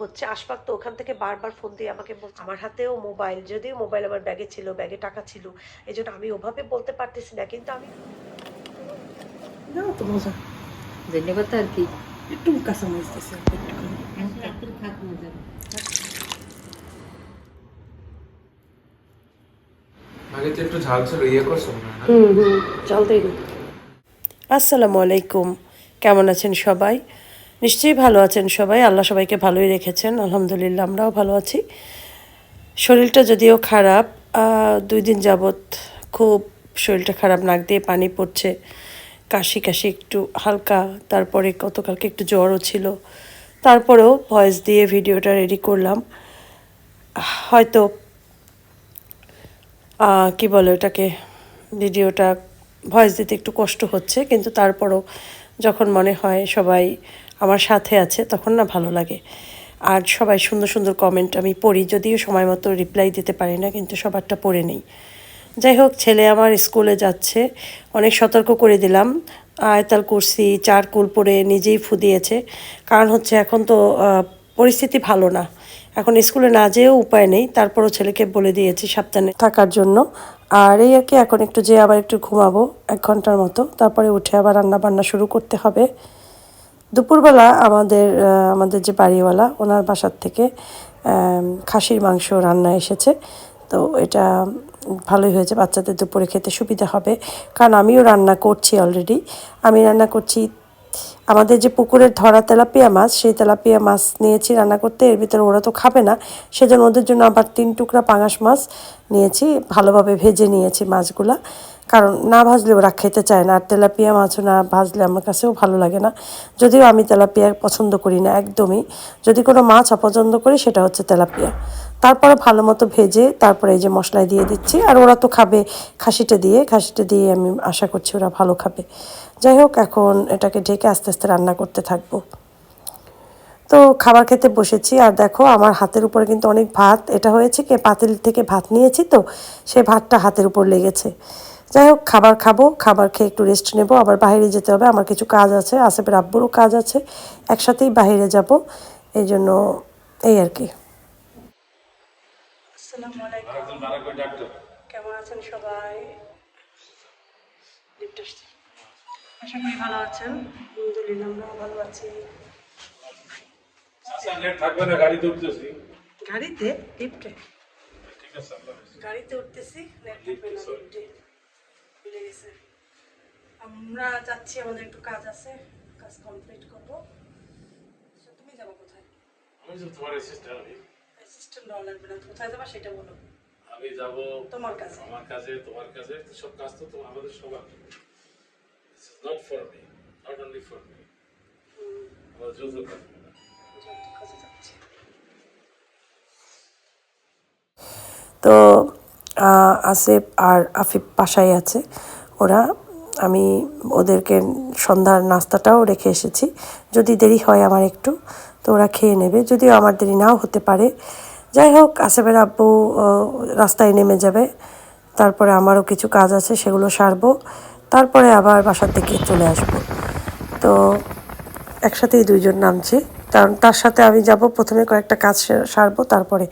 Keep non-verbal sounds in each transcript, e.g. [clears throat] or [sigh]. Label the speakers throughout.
Speaker 1: হচ্ছে আশপাক তো ওখান থেকে বারবার ফোন দিয়ে আমাকে বলছে আমার হাতেও মোবাইল যদিও মোবাইল আমার ব্যাগে ছিল ব্যাগে টাকা ছিল এই জন্য আমি ওভাবে বলতে পারতেছি না কিন্তু আমি
Speaker 2: না তো মজা।
Speaker 3: ধন্যবাদ আর কি।
Speaker 2: একটু কাঁচামরিচ দিছে একটুখানি
Speaker 3: থাক মজা।
Speaker 4: আগে তো একটু ঝাল ছিল ইয়ে করছ না?
Speaker 1: হুম হুম চলতেই আসসালামু আলাইকুম কেমন আছেন সবাই? নিশ্চয়ই ভালো আছেন সবাই। আল্লাহ সবাইকে ভালোই রেখেছেন। আলহামদুলিল্লাহ, আমরাও ভালো আছি। শরীরটা যদিও খারাপ দুই দিন যাবৎ খুব শরীরটা খারাপ, নাক দিয়ে পানি পড়ছে, কাশি কাশি একটু হালকা, তারপরে গতকালকে একটু জ্বরও ছিল। তারপরেও ভয়েস দিয়ে ভিডিওটা রেডি করলাম। হয়তো কি বলে ওটাকে, ভিডিওটা ভয়েস দিতে একটু কষ্ট হচ্ছে, কিন্তু তারপরও যখন মনে হয় সবাই আমার সাথে আছে, তখন না ভালো লাগে। আর সবাই সুন্দর সুন্দর কমেন্ট আমি পড়ি, যদিও সময় মতো রিপ্লাই দিতে পারি না, কিন্তু সবারটা পড়ে নেই। যাই হোক, ছেলে আমার স্কুলে যাচ্ছে, অনেক সতর্ক করে দিলাম। আয়তাল কুরসি, চার কুল পরে নিজেই ফু দিয়েছে। কারণ হচ্ছে এখন তো পরিস্থিতি ভালো না। এখন স্কুলে না যেয়েও উপায় নেই, তারপরও ছেলেকে বলে দিয়েছি সাবধানে থাকার জন্য। আর এই আর কি এখন একটু যেয়ে আবার একটু ঘুমাবো, এক ঘণ্টার মতো। তারপরে উঠে আবার রান্না বান্না শুরু করতে হবে। দুপুরবেলা আমাদের আমাদের যে বাড়িওয়ালা, ওনার বাসার থেকে খাসির মাংস রান্না এসেছে। তো এটা ভালোই হয়েছে, বাচ্চাদের দুপুরে খেতে সুবিধা হবে। কারণ আমিও রান্না করছি অলরেডি আমি রান্না করছি আমাদের যে পুকুরের ধরা তেলাপিয়া মাছ, সেই তেলাপিয়া মাছ নিয়েছি রান্না করতে। এর ভিতরে ওরা তো খাবে না। সেজন্য ওদের জন্য আবার তিন টুকরা পাঙাশ মাছ নিয়েছি, ভালোভাবে ভেজে নিয়েছি মাছগুলা। কারণ না ভাজলে ওরা খেতে চায় না, আর তেলাপিয়া মাছও না ভাজলে আমার কাছেও ভালো লাগে না। যদিও আমি তেলাপিয়া পছন্দ করি না, একদমই। যদি কোনো মাছ অপছন্দ করি, সেটা হচ্ছে তেলাপিয়া। তারপরে ভালো মতো ভেজে তারপরে এই যে মশলায় দিয়ে দিচ্ছি। আর ওরা তো খাবে খাসিটা দিয়ে খাসিটা দিয়ে আমি আশা করছি ওরা ভালো খাবে। যাই হোক, এখন এটাকে ঢেকে আস্তে আস্তে রান্না করতে থাকব। তো খাবার খেতে বসেছি। আর দেখো, আমার হাতের উপরে কিন্তু অনেক ভাত। এটা হয়েছে কি, পাতিল থেকে ভাত নিয়েছি তো, সে ভাতটা হাতের উপর লেগেছে। যাই হোক, খাবার খাব, খাবার খেয়ে একটু রেস্ট নেব। আবার বাইরে যেতে হবে, আমার কিছু কাজ আছে, আসেফের আব্বুরও কাজ আছে। একসাথেই বাইরে যাব। এই জন্য এই আর কি। আসসালামু আলাইকুম। কেমন আছেন সবাই? আশা করি ভালো আছেন। আলহামদুলিল্লাহ আমরাও ভালো আছি।
Speaker 4: গাড়িতে উঠতেছি।
Speaker 1: লিফটে?
Speaker 4: ঠিক আছে আল্লাহ
Speaker 1: গাড়িতে উঠতেছি ভুলে গেছে। আমরা যাচ্ছি আমাদের একটু কাজ আছে। কাজ কমপ্লিট করব। আচ্ছা, তুমি যাব কোথায়?
Speaker 4: আমি তোমার অ্যাসিস্ট্যান্ট
Speaker 1: লাগবে না কোথায় যাবা সেটা বলো।
Speaker 4: আমি যাব
Speaker 1: তোমার কাছে।
Speaker 4: আমার কাজে তোমার তো সব কাজ তো তোমার আমাদের সবার। Not for me not only for me আমার কাজ।
Speaker 1: যাচ্ছি। তো আহ, আসিফ আর আফিফ বাসায় আছে। ওরা আমি ওদেরকে সন্ধ্যার নাস্তাটাও রেখে এসেছি। যদি দেরি হয় আমার একটু তো ওরা খেয়ে নেবে। যদিও আমার দেরি নাও হতে পারে যাই হোক আসিফের আব্বু রাস্তায় নেমে যাবে। তারপরে আমারও কিছু কাজ আছে, সেগুলো সারবো। তারপরে আবার বাসার দিকে চলে আসব। তো একসাথেই দুইজন নামছি। কারণ তার সাথে আমি যাব, প্রথমে কয়েকটা কাজ সারবো, তারপরে।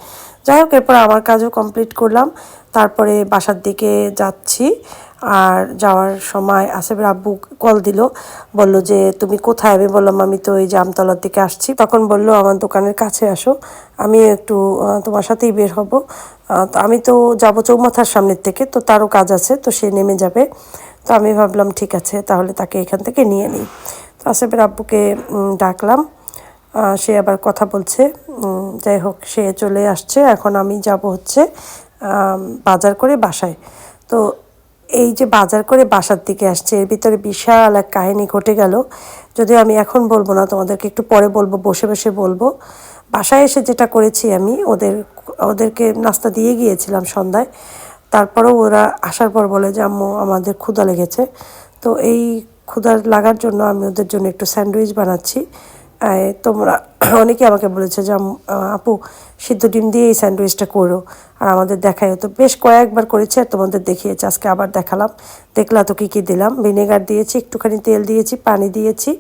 Speaker 1: যাই হোক, এরপর আমার কাজও কমপ্লিট করলাম। তারপরে বাসার দিকে যাচ্ছি। আর যাওয়ার সময় আসেফের আব্বু কল দিল, বলল যে, তুমি কোথায়? আমি বললাম, আমি তো এই জামতলার দিকে আসছি। তখন বলল, আমার দোকানের কাছে আসো, আমি একটু তোমার সাথেই বের হব। তো আমি তো যাব চৌমাথার সামনের থেকে, তো তারও কাজ আছে, তো সে নেমে যাবে। তো আমি ভাবলাম, ঠিক আছে, তাহলে তাকে এখান থেকে নিয়ে নিই। তো আসেফের আব্বুকে ডাকলাম। সে আবার কথা বলছে যাই হোক, সে চলে আসছে, এখন আমি যাব হচ্ছে বাজার করে বাসায়। তো এই যে বাজার করে বাসার দিকে আসছে, এর ভিতরে বিশাল এক কাহিনী ঘটে গেল। যদিও আমি এখন বলব না, তোমাদেরকে একটু পরে বলব, বসে বসে বলব। বাসায় এসে যেটা করেছি আমি, ওদের, ওদেরকে নাস্তা দিয়ে গিয়েছিলাম সন্ধ্যায়। তারপরেও ওরা আসার পর বলে যে, আম্মু, আমাদের ক্ষুধা লেগেছে। তো এই ক্ষুধার লাগার জন্য আমি ওদের জন্য একটু স্যান্ডউইচ বানাচ্ছি। তোমরা [clears throat] অনেকে আমাকে বলেছে যে আপু, সিদ্ধ ডিম দিয়ে এই স্যান্ডউইচটা করো। আর আমাদের দেখাই হতো বেশ কয়েকবার করেছে আর তোমাদের দেখিয়েছি, আজকে আবার দেখালাম। দেখলা তো কী কী দিলাম। ভিনেগার দিয়েছি, একটুখানি তেল দিয়েছি, পানি দিয়েছি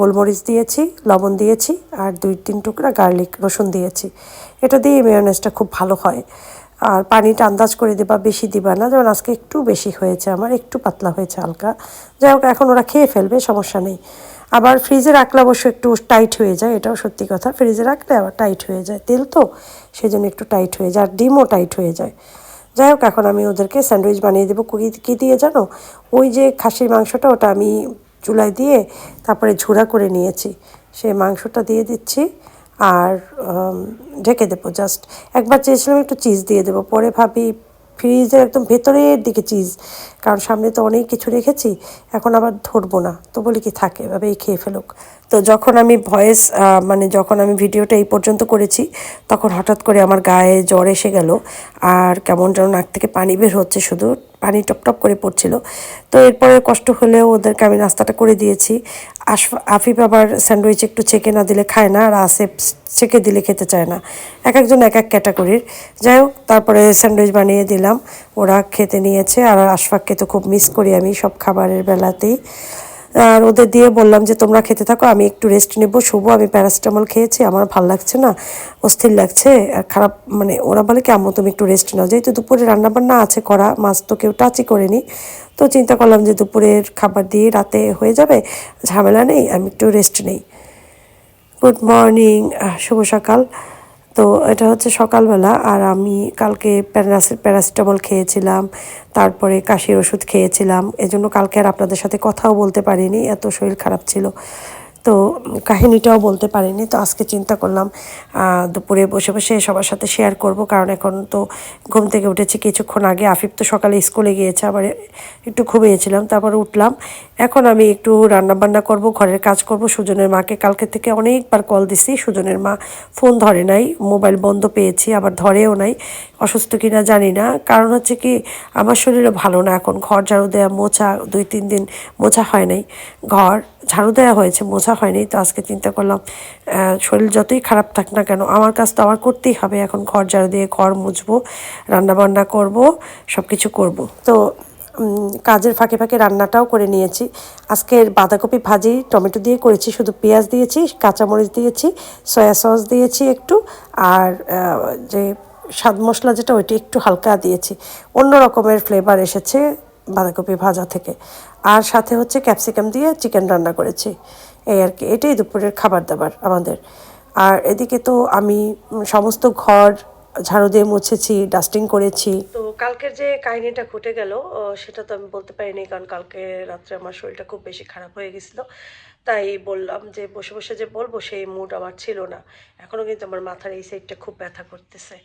Speaker 1: গোলমরিচ দিয়েছি, লবণ দিয়েছি আর দুই তিন টুকরা গার্লিক রসুন দিয়েছি। এটা দিয়ে মেয়নেজটা খুব ভালো হয়। আর পানিটা আন্দাজ করে দিবা, বেশি দিবা না। যেমন আজকে একটু বেশি হয়েছে আমার, একটু পাতলা হয়েছে হালকা। যাই হোক, এখন ওরা খেয়ে ফেলবে, সমস্যা নেই। আবার ফ্রিজে রাখলে অবশ্য একটু টাইট হয়ে যায়, এটাও সত্যি কথা। ফ্রিজে রাখলে আবার টাইট হয়ে যায়, তেল তো সেই জন্য একটু টাইট হয়ে যায়, আর ডিমও টাইট হয়ে যায়। যাই হোক, এখন আমি ওদেরকে স্যান্ডউইচ বানিয়ে দেবো। কী কী দিয়ে জানো? ওই যে খাসির মাংসটা, ওটা আমি চুলায় দিয়ে তারপরে ঝুড়া করে নিয়েছি। সেই মাংসটা দিয়ে দিচ্ছি আর ঢেকে দেবো জাস্ট। একবার চেয়েছিলাম একটু চিজ দিয়ে দেবো, পরে ভাবি ফ্রিজের একদম ভেতরের দিকে চিজ কারণ সামনে তো অনেক কিছু রেখেছি, এখন আবার ধরবো না। তো বলি কি, থাকে, এভাবেই খেয়ে ফেলুক। তো যখন আমি ভয়েস মানে যখন আমি ভিডিওটা এই পর্যন্ত করেছি, তখন হঠাৎ করে আমার গায়ে জ্বর এসে গেল, আর কেমন যেন নাক থেকে পানি বের হচ্ছে শুধু। পানি টপটপ টপ করে পড়ছিল। তো এরপরে কষ্ট হলেও ওদেরকে আমি নাস্তাটা করে দিয়েছি। আশ আফিফ আবার স্যান্ডউইচ একটু ছেঁকে না দিলে খায় না আর আসেফ ছেঁকে দিলে খেতে চায় না। এক একজন এক এক ক্যাটাগরির। যাই হোক, তারপরে স্যান্ডউইচ বানিয়ে দিলাম। ওরা খেতে নিয়েছে আর আশফাককে তো খুব মিস করি আমি সব খাবারের বেলাতেই। আর ওদের দিয়ে বললাম যে, তোমরা খেতে থাকো, আমি একটু রেস্ট নেব শুভ আমি প্যারাসিটামল খেয়েছি, আমার ভালো লাগছে না, অস্থির লাগছে, আর খারাপ মানে ওরা বলে কি, আম্মু, তুমি একটু রেস্ট নাও। যেহেতু দুপুরে রান্নাবান্না আছে করা, মাছ তো কেউ টাচই করেনি, তো চিন্তা করলাম যে, দুপুরের খাবার দিয়ে রাতে হয়ে যাবে, ঝামেলা নেই, আমি একটু রেস্ট নেই। গুড মর্নিং শুভ সকাল। তো এটা হচ্ছে সকালবেলা আর আমি কালকে প্যারাসি, প্যারাসিটামল খেয়েছিলাম, তারপরে কাশির ওষুধ খেয়েছিলাম। এজন্য কালকে আর আপনাদের সাথে কথাও বলতে পারিনি, এত শরীর খারাপ ছিল। তো কাহিনীটাও বলতে পারিনি, তো আজকে চিন্তা করলাম দুপুরে বসে বসে সবার সাথে শেয়ার করব, কারণ এখন তো ঘুম থেকে উঠেছি, কিছুক্ষণ আগে আফিফ তো সকালে স্কুলে গিয়েছে, আবার একটু ঘুমিয়েছিলাম, তারপরে উঠলাম, এখন আমি একটু রান্না বান্না করব, ঘরের কাজ করব, সুজনের মাকে কালকে থেকে অনেকবার কল দিছি, সুজনের মা ফোন ধরে নাই মোবাইল বন্ধ পেয়েছি, আবার ধরেও নাই অসুস্থ কিনা জানি না। কারণ হচ্ছে কি, আমার শরীরে ভালো না এখন। ঘর ঝাড়ু দেওয়া মোছা, দুই, তিন দিন মোছা হয় নাই। ঘর ঝাড়ু দেওয়া হয়েছে, মোছা হয়নি তো আজকে চিন্তা করলাম শরীর যতই খারাপ থাক না কেন, আমার কাজ তো আমার করতেই হবে। এখন ঘর ঝাড়ু দিয়ে ঘর মুছবো রান্না বান্না করব সব কিছু করব। তো কাজের ফাঁকে ফাঁকে রান্নাটাও করে নিয়েছি। আজকের বাঁধাকপি ভাজি, টমেটো দিয়ে করেছি, শুধু পেঁয়াজ দিয়েছি, কাঁচামরিচ দিয়েছি, সয়া সস দিয়েছি একটু, আর যে স্বাদ মশলা যেটা, ওইটা একটু হালকা দিয়েছি। অন্য রকমের ফ্লেভার এসেছে বাঁধাকপি ভাজা থেকে। আর সাথে হচ্ছে ক্যাপসিকাম দিয়ে চিকেন রান্না করেছি। এই আর কি, এটাই দুপুরের খাবার দাবার আমাদের। আর এদিকে তো আমি সমস্ত ঘর ঝাড়ু দিয়ে মুছেছি ডাস্টিং করেছি। তো কালকের যে কাহিনীটা ঘটে গেল সেটা তো আমি বলতে পারিনি, কারণ কালকে রাত্রে আমার শরীরটা খুব বেশি খারাপ হয়ে গেছিল। তাই বললাম যে বসে বসে যে বলব, সেই মুড আমার ছিল না। এখনও কিন্তু আমার মাথার এই সাইডটা খুব ব্যথা করতেছে।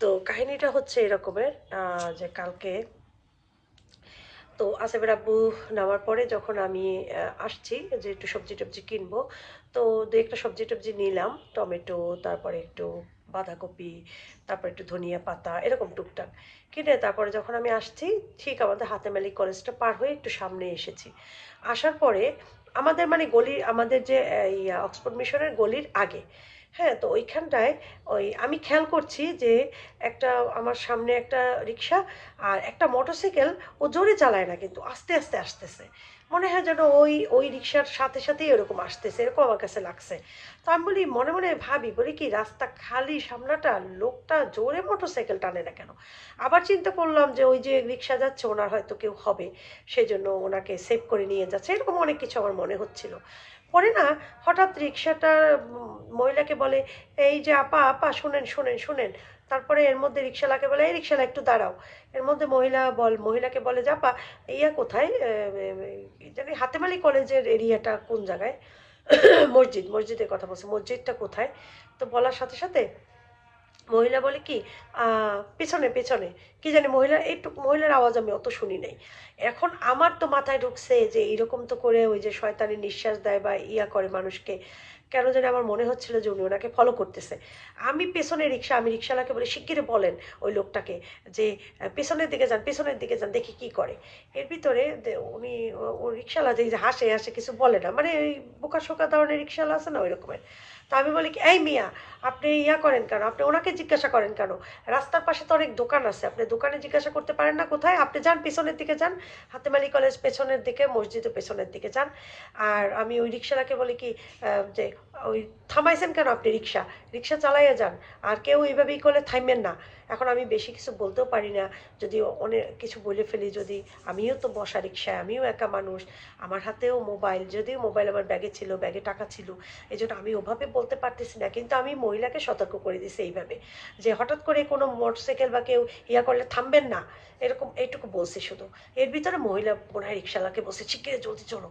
Speaker 1: তো কাহিনীটা হচ্ছে এরকমের যে কালকে তো আসেফের আব্বু নামার পরে যখন আমি আসছি যে একটু সবজি টবজি কিনবো, তো দু একটা সবজি টবজি নিলাম, টমেটো, তারপরে একটু বাঁধাকপি, তারপর একটু ধনিয়া পাতা, এরকম টুকটাক। কিনে তারপরে যখন আমি আসছি, ঠিক আমাদের হাতে হাতেমালি কলেজটা পার হয়ে একটু সামনে এসেছি। আসার পরে আমাদের মানে গলির, আমাদের যে ইয়া অক্সফোর্ড মিশনের গলির আগে হ্যাঁ তো ওইখানটায় ওই আমি খেয়াল করছি যে একটা আমার সামনে একটা রিক্সা আর একটা মোটরসাইকেল ও জোরে চালায় না কিন্তু আস্তে আস্তে আসতেছে। মনে হয় যেন ওই ওই রিক্সার সাথে, সাথেই এরকম আসতেছে, এরকম আমার কাছে লাগছে। তো আমি বলি, মনে মনে ভাবি, বলি কি, রাস্তা খালি সামনাটা, লোকটা জোরে মোটরসাইকেল টানে না কেন? আবার চিন্তা করলাম যে ওই যে রিক্সা যাচ্ছে, ওনার হয়তো কেউ হবে সেই জন্য ওনাকে সেভ করে নিয়ে যাচ্ছে, এরকম অনেক কিছু আমার মনে হচ্ছিল। পরে না হঠাৎ রিক্সাটা মহিলাকে বলে, এই যে আপা আপা, শোনেন শোনেন শোনেন। তারপরে এর মধ্যে রিক্সালাকে বলে, এই রিক্সালা একটু দাঁড়াও। এর মধ্যে মহিলা বল, মহিলাকে বলে, যে আপা, ইয়া কোথায়? জানি হাতেমালি কলেজের এরিয়াটা কোন জায়গায়? মসজিদ, মসজিদের কথা বলছে, মসজিদটা কোথায়? তো বলার সাথে সাথে মহিলা বলে কি পেছনে পেছনে। কি জানি মহিলা একটু মহিলার আওয়াজ আমি অত শুনি নাই। এখন আমার তো মাথায় ঢুকছে যে এরকম তো করে ওই যে শয়তানি নিঃশ্বাস দেয় বা ইয়া করে মানুষকে, কেন জানি আমার মনে হচ্ছিল যে উনি ওনাকে ফলো করতেছে। আমি পেছনে রিক্সা, আমি রিক্সাওয়ালাকে বলে শিগগিরে বলেন ওই লোকটাকে যে পেছনের দিকে যান, পেছনের দিকে যান, দেখি কি করে। এর ভিতরে উনি, ও- রিক্সাওয়ালা যে হাসে হাসে কিছু বলে না। মানে ওই বোকা শোকা ধরনের রিক্সাওয়ালা আছে না ওই রকমের? তো আমি বলি কি, এই মিয়া, আপনি ইয়া করেন কেন? আপনি ওনাকে জিজ্ঞাসা করেন কেন? রাস্তার পাশে তো অনেক দোকান আছে। আপনি দোকানে জিজ্ঞাসা করতে পারেন না কোথায়? আপনি যান, পেছনের দিকে যান। হাতেমালি কলেজ পেছনের দিকে, মসজিদের পেছনের দিকে যান। আর আমি ওই রিক্সাটাকে বলি কি যে, ওই থামাইছেন কেন আপনি রিক্সা? রিক্সা চালাইয়া যান। আর কেউ এইভাবেই করলে থাইমেন না। এখন আমি বেশি কিছু বলতেও পারি না। যদি অনেক কিছু বলে ফেলি, যদি আমিও তো বসা রিক্সায় আমিও একা মানুষ, আমার হাতেও মোবাইল, যদিও মোবাইল আমার ব্যাগে ছিল, ব্যাগে টাকা ছিল এই জন্য আমি ওভাবে বলতে পারতেছি না, কিন্তু আমি মহিলাকে সতর্ক করে দিছি এইভাবে। যে হঠাৎ করে কোনো মোটরসাইকেল বা কেউ ইয়া করলে থামবেন না, এরকম এইটুকু বলছি শুধু। এর ভিতরে মহিলা মনে হয় রিক্সাওয়ালাকে বলছে শিগগিরি জলদি চলো।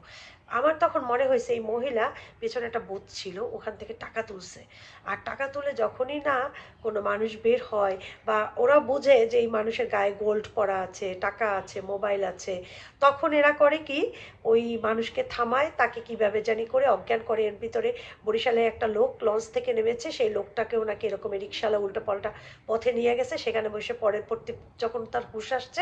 Speaker 1: আমার তখন মনে হয়েছে এই মহিলা পেছনে একটা বুথ ছিল, ওখান থেকে টাকা তুলছে। আর টাকা তুলে যখনই না কোনো মানুষ বের হয় বা ওরা বোঝে যে এই মানুষের গায়ে গোল্ড পরা আছে, টাকা আছে মোবাইল আছে, তখন এরা করে কি, ওই মানুষকে থামায়, তাকে কীভাবে জানি করে অজ্ঞান করে। এর ভিতরে বরিশালে একটা লোক লঞ্চ থেকে নেমেছে, সেই লোকটাকেও নাকি এরকম রিক্সাওয়ালা উল্টো পাল্টা পথে নিয়ে গেছে। সেখানে বসে পরের পরতে যখন তার হুশ আসছে,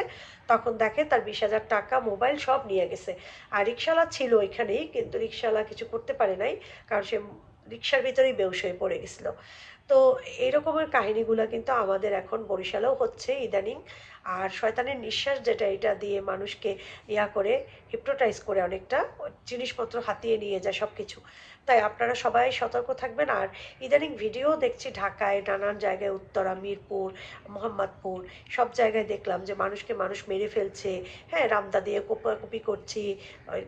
Speaker 1: তখন দেখে তার বিশ হাজার টাকা মোবাইল সব নিয়ে গেছে। আর রিক্সাওয়ালা ছিল ওইখানেই কিন্তু রিক্সাওয়ালা কিছু করতে পারে নাই, কারণ সে রিক্সার ভিতরেই বেউস হয়ে পড়ে গেছিল। তো এরকমের রকমের কাহিনীগুলো কিন্তু আমাদের এখন বরিশালেও হচ্ছে ইদানিং। আর শয়তানের নিঃশ্বাস যেটা, এটা দিয়ে মানুষকে ইয়া করে হিপনোটাইজ করে অনেকটা জিনিসপত্র হাতিয়ে নিয়ে যায় সব কিছু তাই আপনারা সবাই সতর্ক থাকবেন। আর ইদানিং ভিডিও দেখছি ঢাকায়, নানান জায়গায় উত্তরা, মিরপুর, মোহাম্মদপুর, সব জায়গায় দেখলাম যে মানুষকে মানুষ মেরে ফেলছে। হ্যাঁ রামদা দিয়ে কোপাকুপি করছি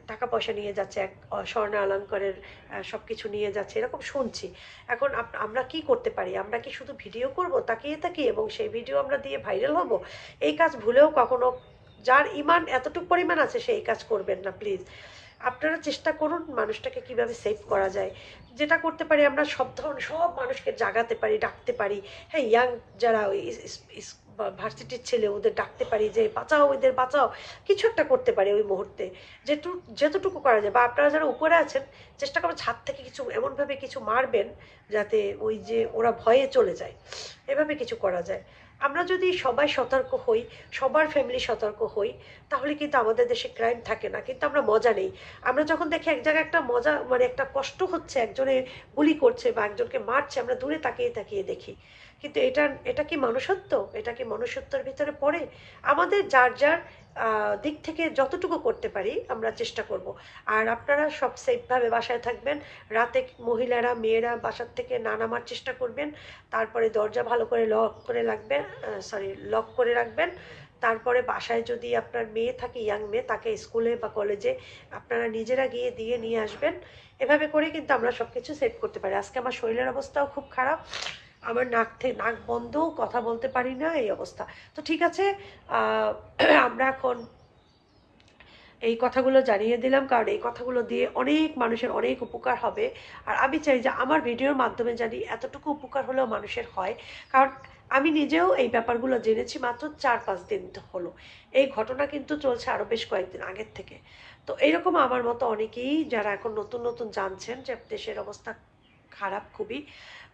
Speaker 1: টাকা পয়সা নিয়ে যাচ্ছে, এক স্বর্ণ অলঙ্কারের সব কিছু নিয়ে যাচ্ছে, এরকম শুনছি। এখন আমরা কি করতে পারি? আমরা কি শুধু ভিডিও করব, তাকিয়ে তাকিয়ে এবং সেই ভিডিও আমরা দিয়ে ভাইরাল হব? এই কাজ ভুলেও কখনো, যার ইমান এতটুকু পরিমাণ আছে, সেই কাজ করবেন না, প্লিজ। আপনারা চেষ্টা করুন মানুষটাকে কীভাবে সেভ করা যায়। যেটা করতে পারি আমরা সব ধরনের, সব মানুষকে জাগাতে পারি, ডাকতে পারি। হ্যাঁ ইয়াং যারা ওই ভার্সিটির ছেলে ওদের ডাকতে পারি যে, বাঁচাও ওদের, বাঁচাও। কিছু একটা করতে পারি ওই মুহূর্তে। যেটু, যতটুকু করা যায়। বা আপনারা যারা উপরে আছেন, চেষ্টা করবেন ছাদ থেকে কিছু, এমনভাবে কিছু মারবেন যাতে ওই যে ওরা ভয়ে চলে যায়। এভাবে কিছু করা যায়। আমরা যদি সবাই সতর্ক হই, সবার ফ্যামিলি সতর্ক হই, তাহলে কিন্তু আমাদের দেশে ক্রাইম থাকে না। কিন্তু আমরা মজা নেই। আমরা যখন দেখি এক জায়গায় একটা মজা মানে একটা কষ্ট হচ্ছে, একজনে গুলি করছে বা একজনকে মারছে, আমরা দূরে তাকিয়ে তাকিয়ে দেখি। কিন্তু এটা এটা কি মানুষত্ব এটা কি মনুষ্যত্বর ভিতরে পড়ে? আমাদের যার যার দিক থেকে যতটুকু করতে পারি আমরা চেষ্টা করব। আর আপনারা সব সেফভাবে বাসায় থাকবেন। রাতে মহিলারা, মেয়েরা বাসার থেকে না নামার চেষ্টা করবেন। তারপরে দরজা ভালো করে লক করে রাখবেন। সরি লক করে রাখবেন। তারপরে বাসায় যদি আপনার মেয়ে থাকে ইয়াং মেয়ে, তাকে স্কুলে বা কলেজে আপনারা নিজেরা গিয়ে দিয়ে নিয়ে আসবেন। এভাবে করে কিন্তু আমরা সব কিছু সেভ করতে পারি। আজকে আমার শরীরের অবস্থাও খুব খারাপ। আমার নাক থেকে নাক বন্ধ কথা বলতে পারি না, এই অবস্থা। তো ঠিক আছে আমরা এখন এই কথাগুলো জানিয়ে দিলাম, কারণ এই কথাগুলো দিয়ে অনেক মানুষের অনেক উপকার হবে। আর আমি চাই যে আমার ভিডিওর মাধ্যমে জানি এতটুকু উপকার হলেও মানুষের হয়। কারণ আমি নিজেও এই ব্যাপারগুলো জেনেছি মাত্র চার পাঁচ দিন হলো। এই ঘটনা কিন্তু চলছে আরও বেশ কয়েকদিন আগের থেকে। তো এইরকম আমার মতো অনেকেই যারা এখন নতুন নতুন জানছেন যে দেশের অবস্থা খারাপ খুবই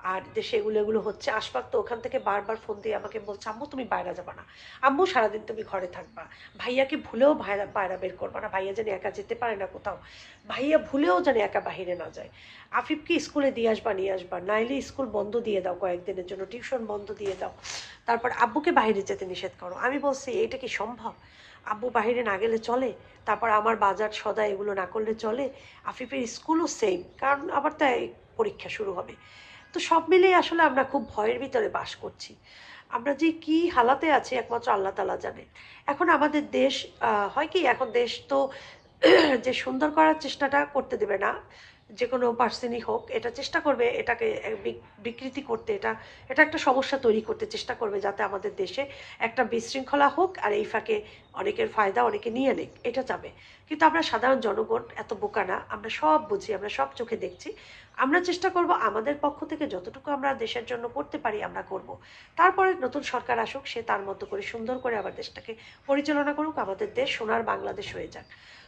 Speaker 1: আর দেশে এগুলো এগুলো হচ্ছে আশপাক তো ওখান থেকে বারবার ফোন দিয়ে আমাকে বলছে, আম্মু, তুমি বাইরে যাবা না। আম্মু, সারাদিন তুমি ঘরে থাকবা। ভাইয়াকে ভুলেও ভাইরা, বাইরে বের করবা না। ভাইয়া যেন একা যেতে পারে না কোথাও। ভাইয়া ভুলেও যেন একা বাহিরে না যায়। আফিফকে স্কুলে দিয়ে আসবা, নিয়ে আসবা। নাইলে স্কুল বন্ধ দিয়ে দাও কয়েকদিনের জন্য। টিউশন বন্ধ দিয়ে দাও। তারপর আব্বুকে বাইরে যেতে নিষেধ করো। আমি বলছি এটা কি সম্ভব? আব্বু বাইরে না গেলে চলে? তারপর আমার বাজার সদা এগুলো না করলে চলে? আফিফের স্কুলও সেম কারণ আবার তাই পরীক্ষা শুরু হবে। তো সব মিলিয়ে আসলে আমরা খুব ভয়ের ভিতরে বাস করছি। আমরা যে কি হালাতে আছি একমাত্র আল্লাহ তালা জানে এখন আমাদের দেশ হয় কি, এখন দেশ তো [clears throat] যে সুন্দর করার চেষ্টাটা করতে দেবে না, যে কোনো পার্সনই হোক, এটা চেষ্টা করবে, এটাকে বিক- বিকৃতি করতে, এটা এটা একটা সমস্যা তৈরি করতে চেষ্টা করবে যাতে আমাদের দেশে একটা বিশৃঙ্খলা হোক আর এই ফাঁকে অনেকের ফায়দা অনেকে নিয়ে নেক, এটা যাবে কিন্তু আমরা সাধারণ জনগণ এত বোকা না, আমরা সব বুঝি, আমরা সব চোখে দেখছি। আমরা চেষ্টা করব আমাদের পক্ষ থেকে যতটুকু আমরা দেশের জন্য করতে পারি আমরা করব। তারপরে নতুন সরকার আসুক, সে তার মতো করে সুন্দর করে আবার দেশটাকে পরিচালনা করুক, আমাদের দেশ সোনার বাংলাদেশ হয়ে যাক।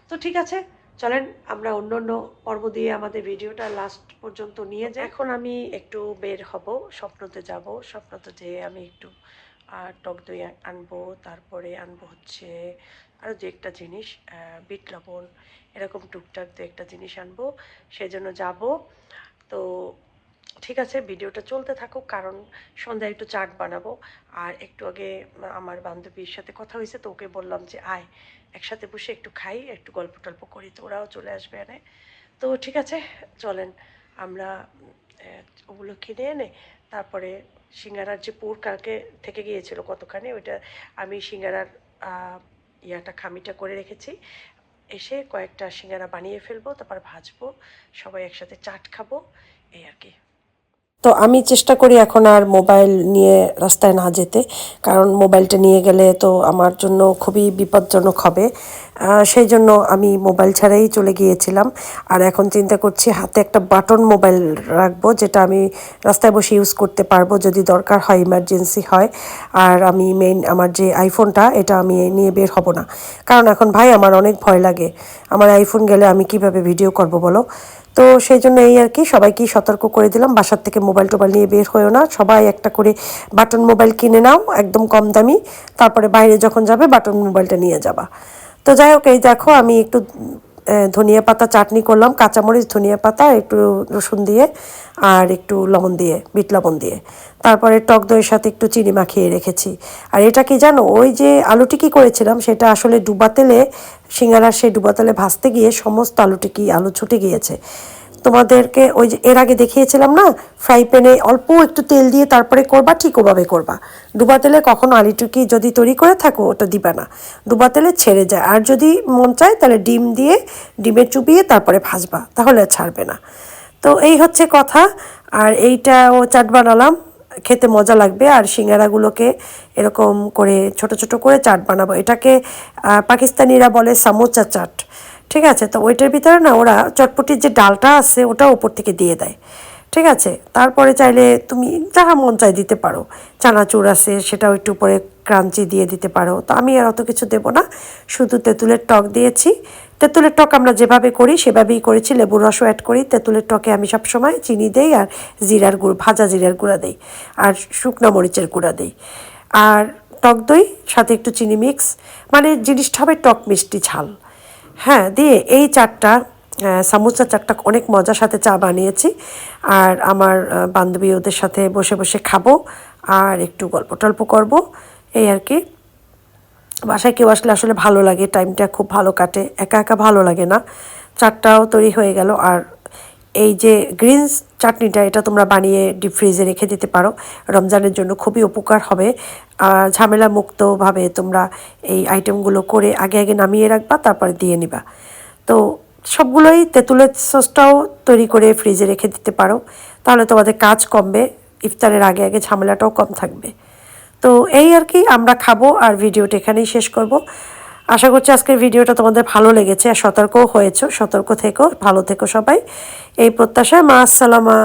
Speaker 1: তো ঠিক আছে, চলেন আমরা অন্য অন্য পর্ব দিয়ে আমাদের ভিডিওটা লাস্ট পর্যন্ত নিয়ে যাই। এখন আমি একটু বের হব, স্বপ্নতে যাব। স্বপ্নতে যেয়ে আমি একটু টক দই আনব, তারপরে আনব হচ্ছে আরও দু একটা জিনিস বিট লবণ, এরকম টুকটাক দু একটা জিনিস আনব, সেজন্য যাব। তো ঠিক আছে, ভিডিওটা চলতে থাকুক, কারণ সন্ধ্যায় একটু চাট বানাবো। আর একটু আগে আমার বান্ধবীর সাথে কথা হয়েছে, তো ওকে বললাম যে, আয়, একসাথে বসে একটু খাই, একটু গল্প টল্প করি, তো ওরাও চলে আসবে এনে। তো ঠিক আছে, চলেন, আমরা ওগুলো কিনে এনে, তারপরে সিঙ্গারার যে পুর কালকে থেকে গিয়েছিল কতখানি, ওইটা আমি সিঙ্গারার ইয়াটা খামিটা করে রেখেছি। এসে কয়েকটা সিঙ্গারা বানিয়ে ফেলব, তারপর ভাজবো, সবাই একসাথে চাট খাব, এই আর কি। তো আমি চেষ্টা করি এখন আর মোবাইল নিয়ে রাস্তায় না যেতে, কারণ মোবাইলটা নিয়ে গেলে তো আমার জন্য খুবই বিপজ্জনক হবে। সেই জন্য আমি মোবাইল ছাড়াই চলে গিয়েছিলাম। আর এখন চিন্তা করছি হাতে একটা বাটন মোবাইল রাখব, যেটা আমি রাস্তায় বসে ইউজ করতে পারব যদি দরকার হয় ইমার্জেন্সি হয়। আর আমি মেইন আমার যে আইফোনটা এটা আমি নিয়ে বের হব না। কারণ এখন ভাই আমার অনেক ভয় লাগে। আমার আইফোন গেলে আমি কীভাবে ভিডিও করব বলো? তো সেই জন্য এই আর কি সবাইকেই সতর্ক করে দিলাম। বাসার থেকে মোবাইল টোবাইল নিয়ে বের হয়েও না। সবাই একটা করে বাটন মোবাইল কিনে নাও, একদম কম দামি। তারপরে বাইরে যখন যাবে, বাটন মোবাইলটা নিয়ে যাবা। তো যাই হোক, এই দেখো, আমি একটু ধনিয়া পাতা চাটনি করলাম, কাঁচামরিচ, ধনিয়া পাতা, একটু রসুন দিয়ে আর একটু লবণ দিয়ে, বিট লবণ দিয়ে। তারপরে টক দইয়ের সাথে একটু চিনি মাখিয়ে রেখেছি। আর এটা কি জানো, ওই যে আলুটি কি করেছিলাম, সেটা আসলে ডুবা তেলে, সিঙ্গারার সেই ডুবা তেলে ভাজতে গিয়ে সমস্ত আলুটি কি, আলু ছুটে গিয়েছে। তোমাদেরকে ওই যে এর আগে দেখিয়েছিলাম না ফ্রাই প্যানে অল্প একটু তেল দিয়ে তারপরে করবা, ঠিক ওভাবে করবা। ডুবা তেলে কখনো আলিটুকি যদি তৈরি করে থাকো, ওটা দিবা না। ডুবা তেলে ছেড়ে যায়। আর যদি মন চায়, তাহলে ডিম দিয়ে ডিমে চুবিয়ে তারপরে ভাজবা, তাহলে ছাড়বে না। তো এই হচ্ছে কথা। আর এইটাও চাট বানালাম। খেতে মজা লাগবে। আর সিঙ্গারাগুলোকে এরকম করে ছোট ছোট করে চাট বানাবো। এটাকে পাকিস্তানিরা বলে সামোচা চাট। ঠিক আছে? তো ওইটার ভিতরে না ওরা চটপটির যে ডালটা আছে ওটা ওপর থেকে দিয়ে দেয়। ঠিক আছে? তারপরে চাইলে তুমি যাহা মন চাই দিতে পারো। চানাচুর আছে, সেটাও একটু উপরে ক্রাঞ্চি দিয়ে দিতে পারো। তো আমি আর অত কিছু দেবো না। শুধু তেঁতুলের টক দিয়েছি। তেঁতুলের টক আমরা যেভাবে করি, সেভাবেই করেছি। লেবুর রসও অ্যাড করি। তেঁতুলের টকে আমি সবসময় চিনি দেই আর জিরার গুঁড়ো, ভাজা জিরার গুঁড়া দেই আর শুকনো মরিচের গুঁড়া দেই। আর টক দই, সাথে একটু চিনি মিক্স মানে জিনিসটা হবে টক মিষ্টি ঝাল। হ্যাঁ দিয়ে এই চারটা সামোসা চারটা অনেক মজার সাথে চা বানিয়েছি। আর আমার বান্ধবী ওদের সাথে বসে বসে খাব আর একটু গল্প টল্প করব। এই আর কি। বাসায় কেউ আসলে আসলে ভালো লাগে, টাইমটা খুব ভালো কাটে। একা একা ভালো লাগে না। চারটাও তৈরি হয়ে গেল আর এই যে গ্রিনস চাটনিটা এটা তোমরা বানিয়ে ডিপ ফ্রিজে রেখে দিতে পারো। রমজানের জন্য খুবই উপকার হবে। ঝামেলা মুক্তভাবে তোমরা এই আইটেমগুলো করে আগে আগে নামিয়ে রাখবা, তারপরে দিয়ে নিবা। তো সবগুলোই তেঁতুলের সসটাও তৈরি করে ফ্রিজে রেখে দিতে পারো। তাহলে তোমাদের কাজ কমবে, ইফতারের আগে আগে ঝামেলাটাও কম থাকবে। তো এই আর কি, আমরা খাব আর ভিডিওটা এখানেই শেষ করব। আশা করছি আজকের ভিডিওটা তোমাদের ভালো লেগেছে আর সতর্কও হয়েছো, সতর্ক থেকো, ভালো থেকো সবাই। এই প্রত্যাশায় মা আসসালামা